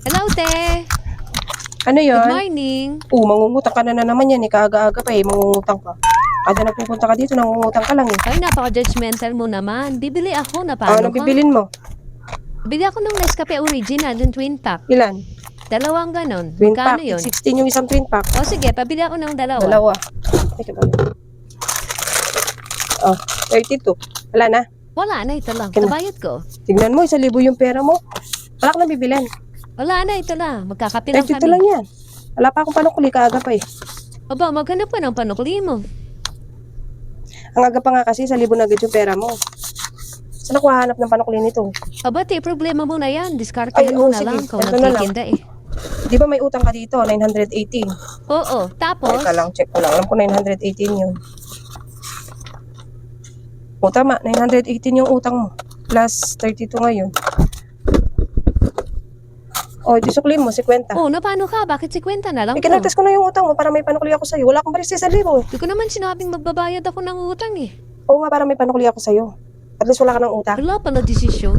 Hello, te. Ano Good yun? morning. Oo, mangungutang ka na, na naman yan. Eh, kaaga-aga pa eh, mangungutang ka. Kada nagpupunta ka dito, nangungutang ka lang eh. Ay, napaka-judgmental mo naman. Bibili ako na Ano, paano ano bibilin mo? Bili ako ng Nescafe Original, yung twin pack. Ilan? Dalawang ganon. Twin pack. Magkano yun? 16 yung isang twin pack. O sige, pabili ako ng dalawa. Dalawa. Teka ba? Oh, 32. Wala na. Wala na, ito lang. Kina- Kabayad ko. Tignan mo, isa libo yung pera mo. Wala ka na bibilin. Wala na, ito lang. Magkakape lang 32 kami. lang yan. Wala pa akong panukuli, kaaga pa eh. Aba, maghanap ka ng panukli mo. Ang aga pa nga kasi, sa libo na agad yung pera mo. Saan ako hahanap ng panukuli nito? Aba, te, problema mo na yan. Discard Ay, mo oo, na sige. lang kung Ito na lang. nagtitinda eh. Di ba may utang ka dito? 918. Oo, tapos, Teka lang, check ko lang. Alam ko 918 yun. O tama, 918 yung utang mo. Plus 32 ngayon. O, di suklin mo, 50. oh, na paano ka? Bakit 50 na lang Eh, to? kinaltas ko na yung utang mo para may panukuli ako sa'yo. Wala akong balis sa libo eh. Di ko naman sinabing magbabayad ako ng utang eh. Oo nga, para may panukuli ako sa'yo. At least wala ka ng utang. Wala pala desisyon.